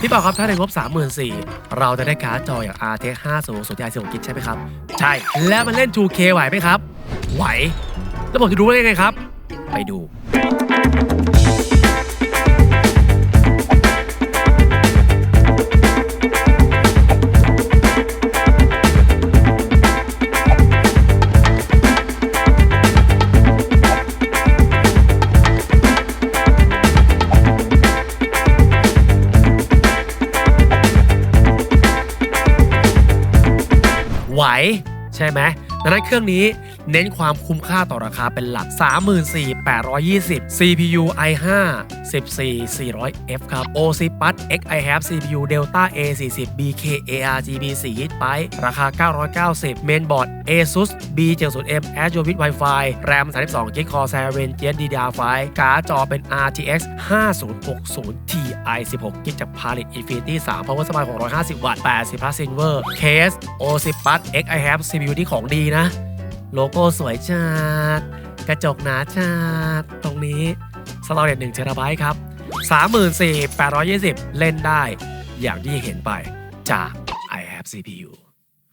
พี่เปาครับถ้าในงบ 34,000เราจะได้การ์ดจออย่าง RTX 50สุดยอด16กิกใช่ไหมครับ ใช่ แล้วมันเล่น 2K ไหวไหมครับ ไหว แล้วผมจะรู้ได้ยังไงครับ ไปดู ไหว ใช่ไหมดังนั้นเครื่องนี้ เน้นความคุ้มค่าต่อราคาเป็นหลัก 34,820 CPU i5 14400F ครับ OCPUS Xi Have CPU Delta A40 BK ARGB 4 GB ราคา 990 Mainboard ASUS B70M Azure with Wi-Fi RAM 32 GB Corsair Vengeance DDR5 การ์ดจอเป็น RTX 5060 Ti 16 GB จาก Palit Infinity 3 Power Supply 650 วัตต์80 Plus Silver Case OCPUS Xi Have CPU ที่ของดีนะ โลโก้สวยจัด กระจกหนาจัด ตรงนี้สตอเรจ1เทราไบต์ครับ 34,820 เล่นได้อย่างที่เห็นไปจาก i have CPU